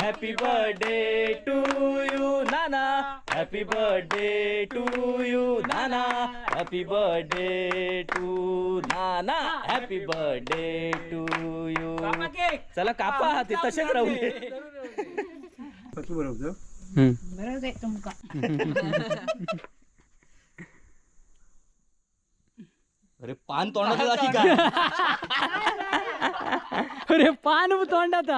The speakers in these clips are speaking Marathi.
हॅपी बर्थडे टू यू नाना हॅपी बर्थडे टू यू नाना हॅपी बर्थडे टू नाना हॅपी बर्थडे टू यू चला कापा ते तसेच राहू दे. बरोबर आहे तुमका. अरे पान तोंडात की काय? अरे पान तोंडात.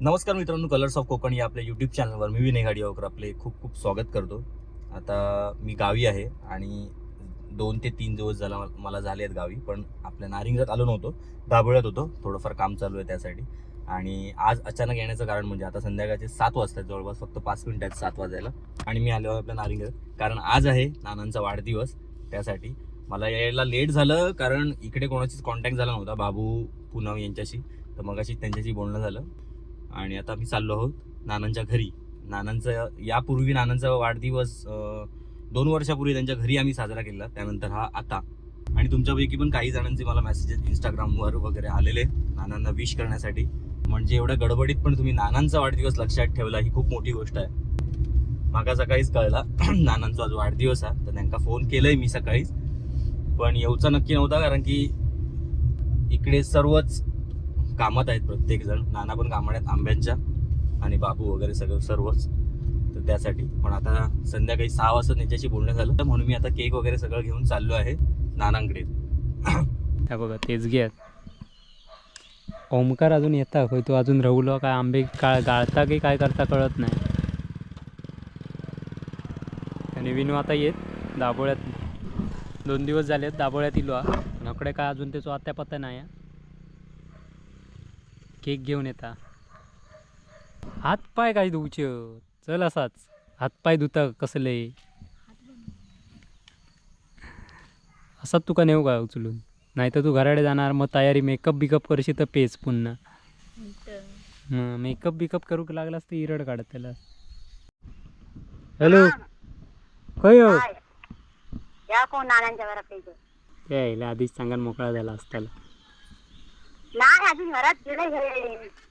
नमस्कार मित्रांनो कलर्स ऑफ कोकण या आपल्या युट्यूब चॅनलवर मी विनय गाडीवाकर आपले खूप खूप स्वागत करतो. आता मी गावी आहे आणि दोन ते तीन दिवस झाला मला झाले आहेत गावी पण आपल्या नारिंगात आलो नव्हतो दाबोळ्यात होतो थोडंफार काम चालू आहे त्यासाठी. आणि आज अचानक येण्याचं कारण म्हणजे आता संध्याकाळचे सात वाजता आहेत जवळपास फक्त पाच मिनिटात आहेत सात वाजायला. आणि मी आलो आपल्या नारिंगात कारण आज आहे नानांचा वाढदिवस त्यासाठी मला यायला लेट झालं कारण इकडे कोणाचीच कॉन्टॅक्ट झाला नव्हता बाबू पुनव यांच्याशी. तर मगाशी त्यांच्याशी बोलणं झालं. आणि आता मी चाललो आहोत नानांच्या घरी. नानांचं यापूर्वी नानांचा वाढदिवस दोन वर्षापूर्वी त्यांच्या घरी आम्ही साजरा केला. त्यानंतर हा आता. आणि तुमच्यापैकी पण काही जणांचे मला मेसेजेस इंस्टाग्रामवर वगैरे आलेले नानांना विश करण्यासाठी. म्हणजे एवढ्या गडबडीत पण तुम्ही नानांचा वाढदिवस लक्षात ठेवला ही खूप मोठी गोष्ट आहे. मागा सकाळीच कळला. नानांचा आज वाढदिवस आहे तर त्यांना फोन केलंय मी सकाळीच. पण येऊचा नक्की नव्हता कारण की इकडे सर्वच कामात आहेत प्रत्येक जण नाना पण कामात आहेत आंब्यांच्या आणि बाबू वगैरे सगळं सर्वच. तर त्यासाठी. पण आता संध्याकाळी सहा वाजता त्यांच्याशी बोलणं झालं. म्हणून मी आता केक वगैरे सगळं घेऊन चाललो आहे नानांकडे. त्या बघा तेच घ्या ओमकार अजून येता. होय तो अजून राहुलो काय आंबे काळ गाळता की काय करता कळत नाही. आणि विनू आता येत. दाबोळ्यात दोन दिवस झालेत दाबोळ्यात इलो. नकडे काय अजून त्याचो आता पत्ता नाही आहे. केक घेऊन येता. हात पाय काय धुवचे चल असाच. हात पाय धुता कसले? असाच तुका नेऊ का उचलून? नाही तर तू घराडे जाणार मग तयारी मेकअप बिकअप करशील तर पेच पुन्हा. मेकअप बिकअप करू लागलास तर इरड काढत त्याला. हॅलो. काय हो? आधीच सांगा मोकळा झाला असताला. नाही अजून घरात गेले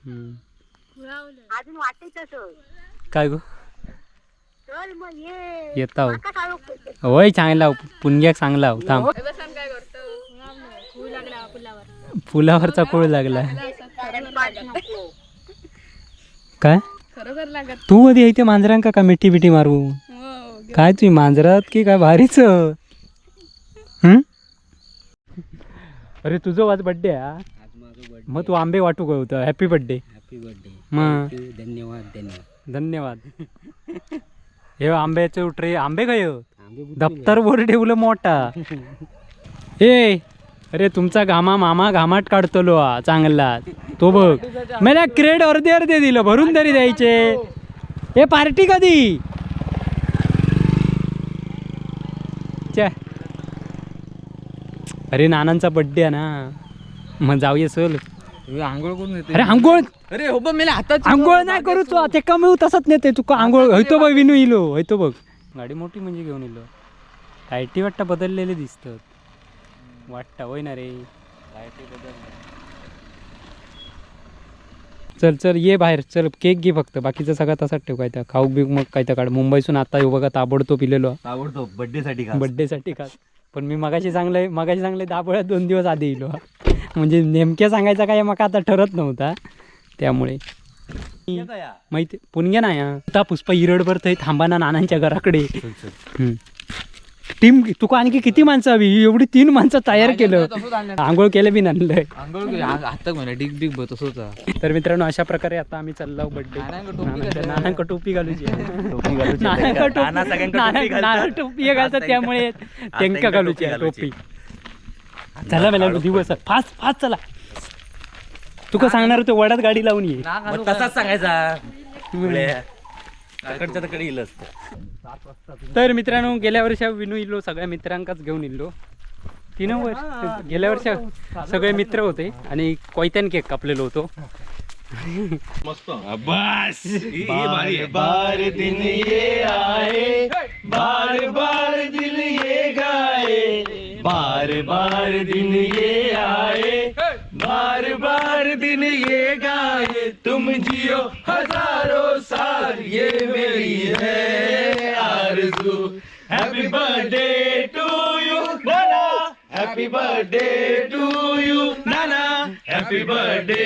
हम्म. अजून वाटते तसं. काय गो? चल मग ये. येता हो. माका. होय चांगला पुणग्याक चांगला हो. थांब. फुलावरचा कोळ लागला. काय? तू मध्ये येते मांजरांका का मिठी बिठी मारू? काय तुम्ही मांजरात की काय भारीच? हम्म? अरे तुझं वाज बड्डे हा? मग तू आंबे वाटू काय होतं. हॅपी बड्डे हॅपी बर्थडे धन्यवाद धन्यवाद. धन्यवाद. हे आंब्याचे ट्रे आंबे काय हो? दप्तर वर ठेवलं मोठा. ए अरे तुमचा घामा मामा घामाट काढतलो हा चांगला. तो बघ. मला क्रेड अर्धे अर्धे दिलं भरून तरी द्यायचे. ए पार्टी कधी? च्या. अरे नानांचा बड्डे आहे ना. मग जाऊया चल आंघोळ करून येते. अरे आंघोळ? अरे हो मला हातात आंघोळ नाही करू तू. ते कमी तसंच नेते. तुका आंघोळ? होतो बघ विनू इलो. होतो बघ. गाडी मोठी म्हणजे घेऊन इलो. लाईटी वाटता बदललेले दिसतात. वाटता होय ना रे. चल चल ये बाहेर. चल केक घे फक्त. बाकीचं सगळं तसाच ठेव. काय त्या खाऊ बिक मग काय त्या काढ. मुंबईसून आता येऊ बघा ताबडतो पिलेलो आवडतो बर्थडे साठी का बड्डेसाठी खास. पण मी मगाशी चांगलं मगाशी चांगले दाबोळ्यात दोन दिवस आधी येलो म्हणजे नेमक्या सांगायचा काय मग आता ठरत नव्हता. त्यामुळे. माहिती पुणग्या नाही हा. आता पुष्पा हिरडभर थंय थांबा ना नानांच्या घराकडे. टीम तुका आणखी किती माणसं हवी? एवढी तीन माणसं तयार केलं. आंघोळ केलं बी आणलंय तर मित्रांनो अशा प्रकारे आता आम्ही चाललो बड्डे नानांका टोपी घालूची. टोपी घालूची. नानांका टोपी- घालतात. त्यामुळे त्यांका- घालूची. टोपी. चला मला दिवस फास्ट फास्ट चला. तुका सांगणार होतं वडात गाडी लावून ये? मग तसाच सांगायचा. तकडच्या तकडे येईल असतं. तर मित्रांनो गेल्या वर्षी विनू इल्लो सगळ्या मित्रांकाच घेऊन इल्लो. तीन वर्ष गेल्या वर्षी सगळे मित्र होते आणि कोयत्यान केक कापलेलो होतो. बस. बार बार दिन ये आए बार बार दिन ये आए बार बार दिन ये गाए। तुम जियो हज़ारों साल ये मेरी है आरज़ू। हैप्पी बर्थडे टू यू नाना हैप्पी बर्थडे टू यू नाना हैप्पी बर्थडे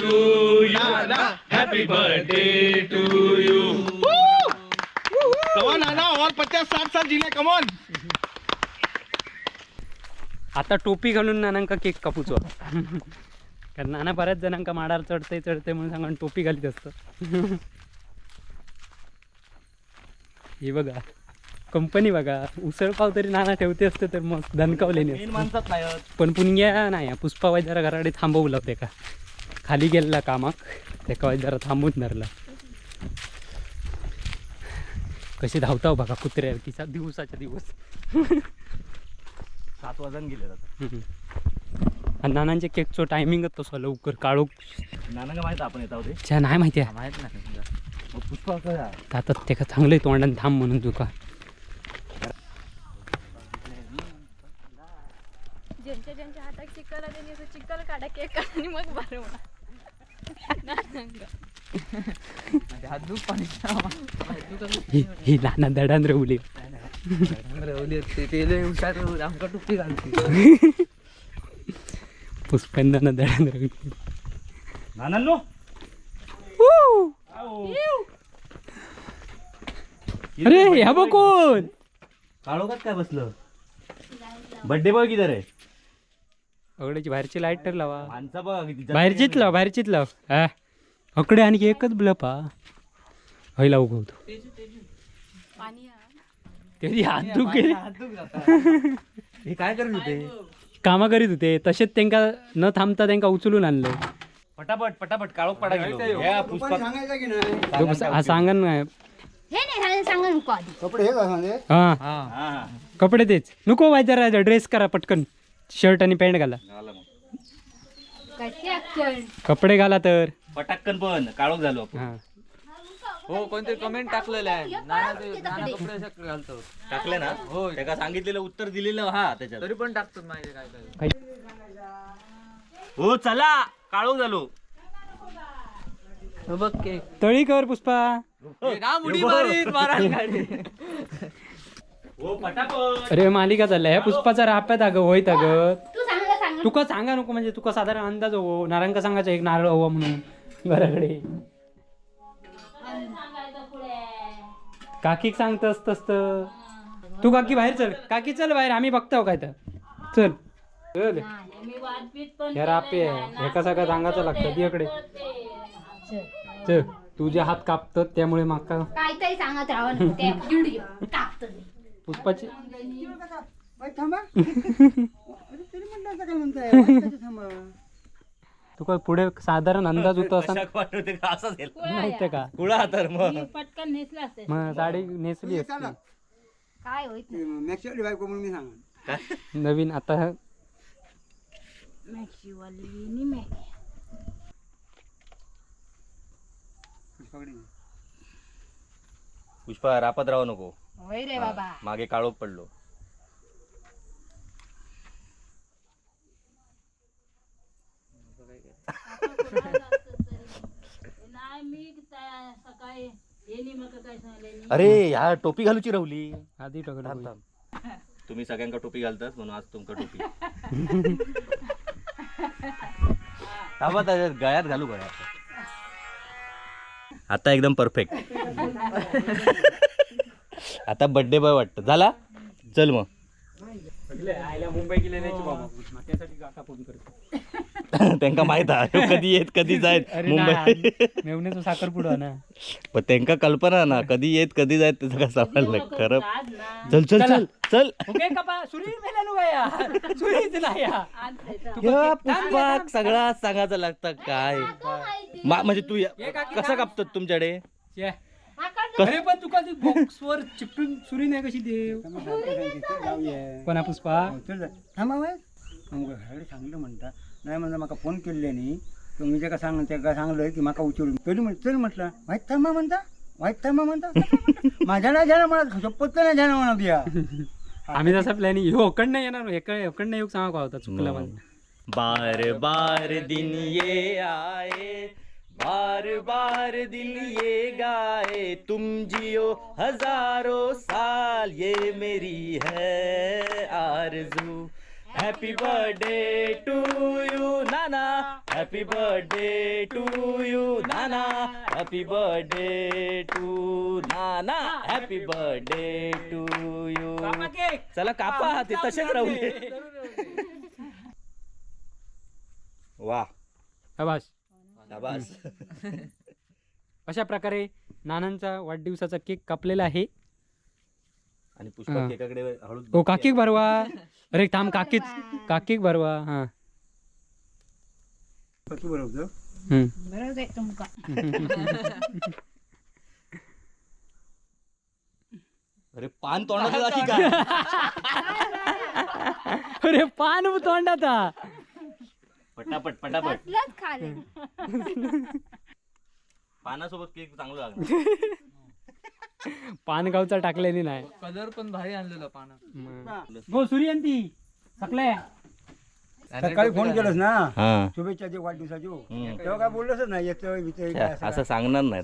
टू यू नाना हैप्पी बर्थडे टू यू नाना और पचास साठ साल ज़िले कमॉन आता टोपी घालून नानांका केक कापूचो. कारण नाना बऱ्याच जणांका माडार चढते चढते म्हणून सांगून टोपी घालीत असतं. हे बघा कंपनी बघा उसळ पाव तरी नाना ठेवते असते तर मग नाही आहोत. पण पुण्या नाही हा. पुष्पा वाय जरा घराकडे थांबवला का? खाली गेलेला कामाक तेका जरा थांबून धरला. कशी धावताव बघा कुत्र्या तिचा दिवसाच्या दिवस. सात वाजून गेले हम्म. आणि नानांच्या केकचं टायमिंगच तसं लवकर काळोख. नाना का माहीत आपण येत आहोत च्या नाही माहिती आहे. माहीत नाही. मग पुष्पा करा आता ते का चांगलं तोंडाने थांब म्हणून तुका ज्यांच्या ज्यांच्या हातात चिकल आले चिकल काढा केक आणि मग दूध पाणी ही ही नाना दडान रवली ते ते लय हुशार आमका टुपी घालते पुष्पांना दडान रवली नानांनो अरे ह्या बघ कोण काळोखात काय बसलं बर्थडे बघ किधर आहे अगड्याची बाहेरची लाइट तर लावा किती बाहेरचीच लाव बाहेरचीच लाव हा अकडे आणखी एकच ब्लप हा. हय लावू गवतो पाणी हा. त्याची हात दुखे हे काय करत होते? कामा करीत होते. तसेच त्यांका न थांबता त्यांका उचलून आणलं. पटापट पटापट काळोख पडा गेलो ह्या पुष्पा हा सांगा ना. हे नाही सांगा नको आधी. कपडे हे हा हा. हा. हा. कपडे तेच. नको वाय जरा ड्रेस करा पटकन. शर्ट आणि पॅन्ट घाला. झालं मग. कपडे घाला तर. पटाक्कन पण काळोख झालो आपण. हा. हो कोणतरी कमेंट टाकलेलं आहे. नाना ते नाना कपडे असे घालतो. टाकले ना? हो. त्याला सांगितलेलं उत्तर दिलेलं हा त्याच्यात. तरी पण टाकतात माहिती काय काय. हो चला. काळोख झालो. हो बघ तळी कर पुष्पा. ना मुडी मारीत मारायला गाडी. हो पटापट अरे मालिका चालल्या. ह्या पुष्पाचा राप्यात अगं होईत अगं तू सांगा सांग तुका सांगा नको म्हणजे तुका साधारण अंदाज हो नारांका सांगायचं एक नारळ हवा म्हणून. घराकडे काकीक सांगतस तस. तू काकी बाहेर चल. काकी चल बाहेर आम्ही बघताव काय तर. चल. चल. या रापे. एका सगळं सांगायचं लागतं? तिकडे चल. तुझे हात कापतात त्यामुळे माका काहीतरी सांगत टाकतो ते. पुष्पाची. थांबा. काय म्हणताय? थांबा. तुका पुढे साधारण अंदाज होता असा? झालं. माहितीये का? कुळा तर मग. मग साडी नेसली असती. काय होईत नाही. बायको म्हणून मी सांगा नवीन आता पुष्पा रापत राहू नको. होय रे बाबा. मागे काळोख पडलो. अरे ह्या टोपी घालूची राहुली. आधी थांब तुम्ही सगळ्यांका टोपी घालतात म्हणून आज तुमका टोपी. थांबा त्याच्यात गळ्यात घालू गळ्यात आता. एकदम परफेक्ट आता बर्थडे बॉय वाटतं. झाला? चल मग. आयला मुंबई गेले नाही बाबा. त्यासाठी काका फोन करतो. त्यांका माहीत आहे. ह्यो कधी येत कधी जायत. मुंबई. मेवण्याचा साखरपुडा ना. पण त्यांका कल्पना ना कधी येत कधी जायत त्याचं काय समजलं खरं. चल चल चल. चल कपा. सुरी मेला नु सुरीच पुष्पाक सगळा सांगायचं लागतं काय? मा- म्हणजे तू या- कसं कापतात तुमच्याकडे? ये. अरे पण तुका ती बॉक्स वर चिपटून सुरी नाही कशी देव? कोणा पुष्पा? चल थांबा वाय मग घराकडे सांगलं म्हणता नाही म्हणता म्हाका फोन केल्ल्यानी तर मी जेका सांग तेका सांगलं की म्हाका उचलून. तरी म्हण चल म्हटलं वाईट थांबा म्हणता? वाईट थांबा म्हणता? माझ्या नाही जाणं मला शपथ नाही जाणं म्हणा बिया आम्ही तसा प्लॅनिंग ह्यो अकड नाही येणार एका अकड नाही येऊ सांगा होता चुकला मला बार बार दिन ये आए बार बार दिल ये गाए तुम जियो हजारों साल ये मेरी है आरज़ू। हैप्पी बर्थडे टू यू नाना हैप्पी बर्थडे टू यू नाना हैप्पी बर्थडे टू नाना हैप्पी बर्थडे टू यू चला कापा ते तसेच राहू दे वा. शाबास. अशा प्रकारे नानांचा वाढदिवसाचा केक कापलेला आहे. आणि हा. पुष्पा केकाकडे हळूच हो बघते. काकीक भरवा. अरे थांब काकीच काकीक भरवा हा. तू बरोबर हम्म. अरे पान तोंडात जाती अरे पान तोंडात. हा. पटापट. पटापट खाली. पानासोबत केक चांगलं लागलं. पान गावचा टाकलेली नाही. कलर पण भारी आणलेला पानं. गो सूर्यंती सकले सकाळी फोन केलंस ना? हा. शुभेच्छा दे वाढदिवसाची. तेव्हा काय बोललंच नाही येतं असं सांगणार नाही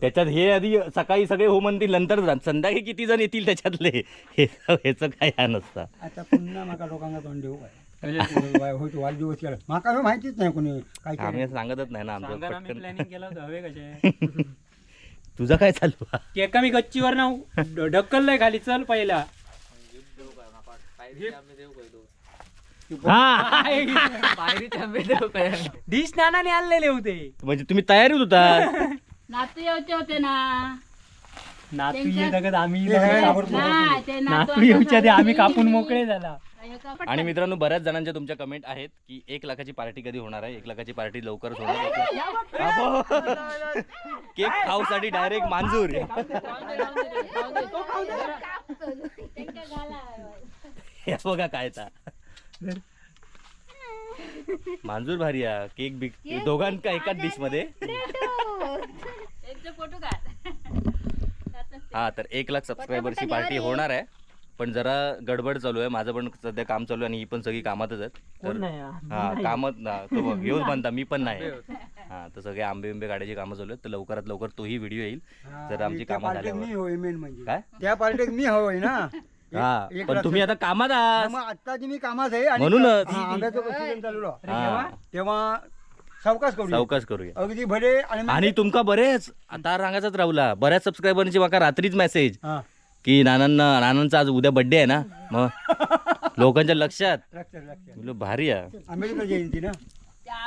त्याच्यात हे आधी सकाळी सगळे हो म्हणतील नंतर जा- संध्याकाळी किती जण येतील त्याच्यातले? हे ह्याचं काय ह्या नसतं. आता पुन्हा माका लोकांना तोंड देऊ काय होतो वाढदिवस केला माका हे माहितीच नाही कोणी काय सांगतच नाही ना आमचं प्लॅनिंग केलं हवे कसे? तुझं काय चालू? केक मी गच्चीवर ना ढकललंय खाली चल पहिला. हा. डिश नानाने आणलेले होते. म्हणजे तुम्ही तयारीत होता नातू येऊचे होते ना. नातू ये जगत आम्ही नातू येऊच्या ते आम्ही कापून मोकळे झाला. आणि मित्रांनो बऱ्याच जणांच्या तुमच्या कमेंट आहेत की एक लाखाची पार्टी कधी होणार आहे एक लाखाची पार्टी लवकरच होणार आहे केक खाऊसाठी डायरेक्ट मांजूर हे बघा काय ता मांजूर भारी केक बिक दोघांका एकाच डिशमध्ये त्यांचे फोटो काढ हा तर एक लाख सबस्क्रायबरची पार्टी होणार आहे पण जरा गडबड चालू आहे. माझं पण सध्या काम चालू आहे आणि ही पण सगळी कामातच आहेत. तर हा कामत ना तो बघ घेऊन म्हणता मी पण नाही हा तर सगळे आंबे बिंबे काढायची कामं चालू आहेत. तर लवकरात लवकर तोही व्हिडिओ येईल. हा, जर आमची कामं पार्टीत मी झाल्यावर होय मेन म्हणजे. काय? त्या पार्टीत मी हवंय ना. हा एक पण तुम्ही आता कामात हा, आहात मग मी कामात आहे आणि म्हणूनच. हा, आंब्याचं सीजन चालू आहे. हा. तेव्हा सावकाश करू सावकाश करूया. अगदी भले आणि आणि तुमका बरेच आता रांगाचाच राहुला. बऱ्याच सबस्क्रायबरची माका रात्रीच मेसेज हा, की नानांना नानांचा आज उद्या बर्थडे आहे ना मग लोकांच्या लक्षात. भारी आहे. आंबेडकर जयंती ना?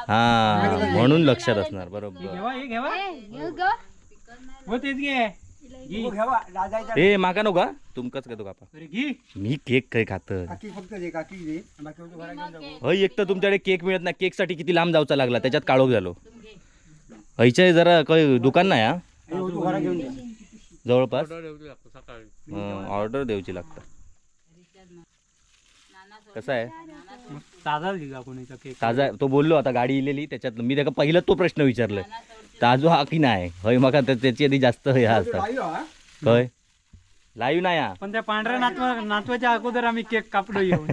हा म्हणून लक्षात असणार बरोबर. घेवा हे घेवा. घेऊ ग हो तेच घे. लाजायचा ए माका नको का तुमकाच घेतो कापा. अरे घे. मी केक काय खात? काकी फक्त दे काकी दे बाकी होतो घरात घेऊन जाऊ. हय एक तर तुमच्याकडे केक मिळत नाही. केकसाठी किती लांब जायचा लागला त्याच्यात काळोख झालो. हयच्या जरा काही दुकान नाही हा. आणि होतो घरात घेऊन जा. जवळपास? ऑर्डर द्यायची लागतं कसं आहे? कोणीचा केक ताजा तो बोललो आता गाडी इलेली त्याच्यात मी त्याला पहिला तो प्रश्न विचारलाय ताजो हा की नाही? हय मग त्याची आधी जास्त हे असतात. हा? हय. लाईव्ह नाही हा. पण त्या पांढऱ्या नातवा नातवाच्या अगोदर आम्ही केक कापलो येऊन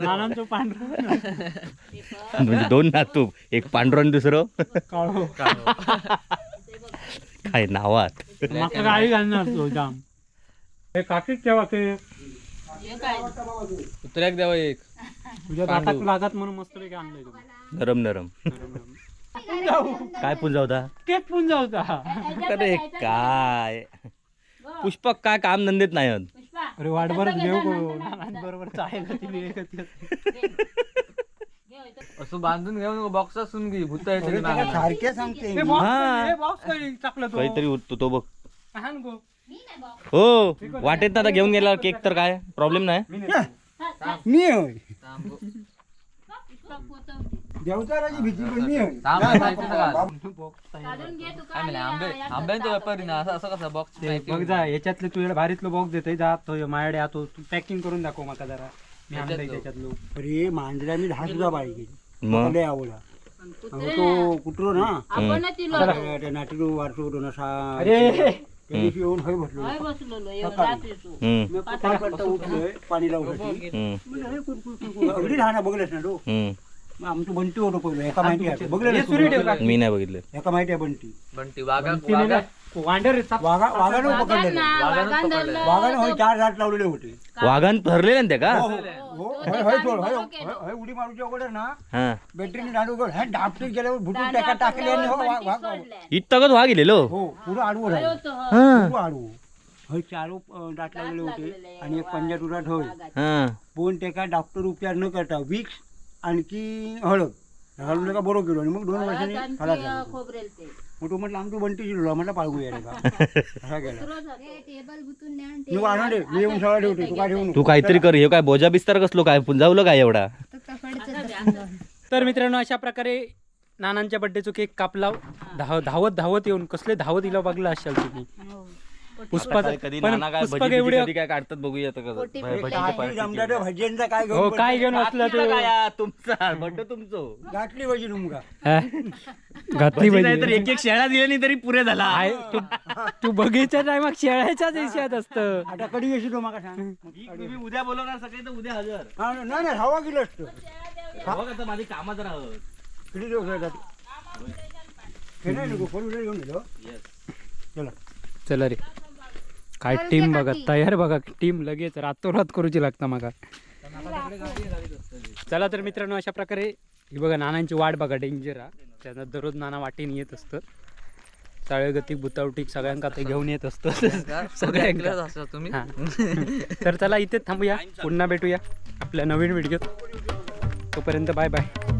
नानांचं पांढरं. म्हणजे दोन नातू एक पांढरं आणि दुसरं. काळो. काय नावात मागं गाडी घालणार तो जाम. हे काकीच ठेवा ते. उतऱ्याक द्यावा एक. तुझ्या दातात लागत म्हणून मस्त पैकी आणलंय तुम्ही नरम नरम. काय पुंजा होता केक पुंजा होता अरे काय? पुष्पक काय काम धंदेत नाही आहेत. अरे घेऊ करू. बरोबर चालेल ती वेळ कधी असते. असं बांधून घेऊन नको बॉक्स असून घे भूत येते सारखे सांगते. हे मी. box हा. हे box काही टाकलं तो. काहीतरी उरतो तो बघ. गो. हो वाटेत ना आता घेऊन गेला केक तर काय? प्रॉब्लेम नाही? मी होय देवताराची भीती पण मी होय तू आंबे आंब्यांचा व्यापारी ना असं असं कसं बॉक्स ते बघ जा याच्यातले तुझ्या भारीतलं बॉक्स देतोय जा तो माझ्याकडे आतो तू पॅकिंग करून दाखव मला जरा. अरे मांजरा मी दहा सुद्धा बाळी गेली मग? लय आवडला अहो, तो कुठलो ना. आपण वारसो दोन असा दिवशी येऊन हय बसलो हय बसलेलो येऊन रात्री तू हम्म मी पटापट उठलोय पाणी लावण्यासाठी. अगदी लहान बघलेस ना तो? आमचं बंटी होतो पहिलं. एका माहिती आहे बघलं? मी नाही बघितलं. एका माहिती आहे बंटी. बंटी वाघा वांडर येतात. वाघा वाघानं पकडलेलं. वाघान धरलं. वाघानं होय चार झाड लावलेले होते. वाघान भरलेले ना त्या का? हो, हो, हो, होय, होय, सोड, होय, होय, होय, उडी मारूच्या अगोदर ना हा. बॅटरीने दांडू उघड हे डापटीत गेल्यावर भुटून टाका टाकले आणि हो, पकडल्यावर वाघ- वाघ- बंटी सोडल्या. इतकं वाघ गेलेलो? हो पुढं आडवं राहिलं हो. आडवं. होय चारो अं, दात लागलेले होते. आणि एक पंजा तुरात होय. हा. दोन टेका डॉक्टर उपचार न करता विक्स आणखी हळद. घालून नका बरोबर केलो. आणि मग दोन वर्षांनी ते, झाला. खोबरेल ते मग तो म्हटलं आमची बंटी शिरलो म्हटलं का असा गेला मी मी येऊन सगळं ठेवते तू काय ठेवू नको तू काहीतरी कर हे काय बोजा बिस्तार कसलो काय? पुंजावलं काय एवढा? तर मित्रांनो अशा प्रकारे नानांच्या बड्डेचा केक कापला. धाव धावत धावत येऊन कसले धावत इला बघला असाल तुम्ही. पुष्पा कधी नाना काय भजी एवढे कधी काय काढतात बघूया आता कसं. पोटी भजीची काठी पार्टी जमदाटे भजींचा काय हो घेऊन काय घेऊन असलं केली. तू? काय तुमचा. बड्डे तुमचं. गाठली भजी तुमका हा? घातली भजी. नाही तर पाहिजे एक एक शेळा दिल्या नाही तरी पुरे झाला. आहे तू तू बघीच्या टायमाक शेळ्याच्याच हिशात असतं. आता कधी येशील तो माका सांग. तुम्ही उद्या बोलवणार सगळे तर उद्या हजर. हा, नाही नाही हवा गेलं असतं. बघ आता माझी कामात राहत. किती दिवस राहतात हे नाही नको फोर व्हीलर घेऊन गेलो. चला. चला रे. काय टीम बघा तयार बघा टीम लगेच रातोरात करूची लागता माका चला तर मित्रांनो अशा प्रकारे ही बघा नानांची वाट बघा डेंजर हा. त्यांना दररोज नाना वाटेने येत असतं. चाळगतिक बुतावटीक सगळ्यांका ते घेऊन येत असतं. सगळे ऐकलंच असं तुम्ही? हा. तर चला इथेच थांबूया. पुन्हा भेटूया. आपल्या नवीन व्हिडिओत तोपर्यंत बाय बाय